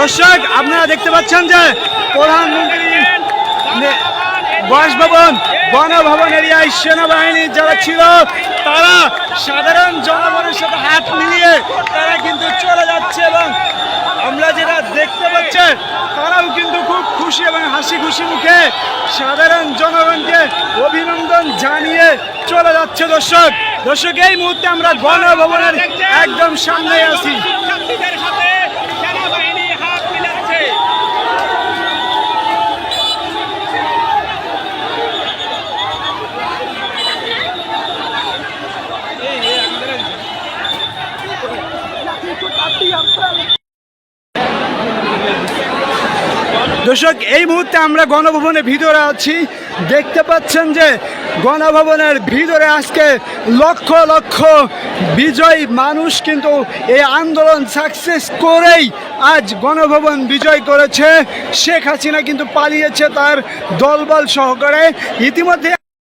দর্শক, আপনারা দেখতে পাচ্ছেন যে প্রধানমন্ত্রী বাসভবন গণভবন এরিয়ায় সেনাবাহিনী যারা ছিল, তারা সাধারণ জনগণের সাথে হাত মিলিয়ে তারা কিন্তু চলে যাচ্ছে এবং আমরা যেটা দেখতে পাচ্ছেন তারাও কিন্তু খুব খুশি এবং হাসি খুশি মুখে সাধারণ জনগণকে অভিনন্দন জানিয়ে চলে যাচ্ছে দর্শক। দর্শক, এই মুহূর্তে আমরা গণভবনের একদম সামনে আছি শক্তিদের সাথে সেনাবাহিনী হাত মিলাচ্ছে দর্শক, এই মুহূর্তে আমরা গণভবনের ভিতরে আছি। দেখতে পাচ্ছেন যে গণভবনের ভিতরে আজকে লক্ষ লক্ষ বিজয়ী মানুষ কিন্তু এই আন্দোলন সাকসেস করেই আজ গণভবন বিজয় করেছে। শেখ হাসিনা কিন্তু পালিয়েছে তার দলবল সহকারে। ইতিমধ্যে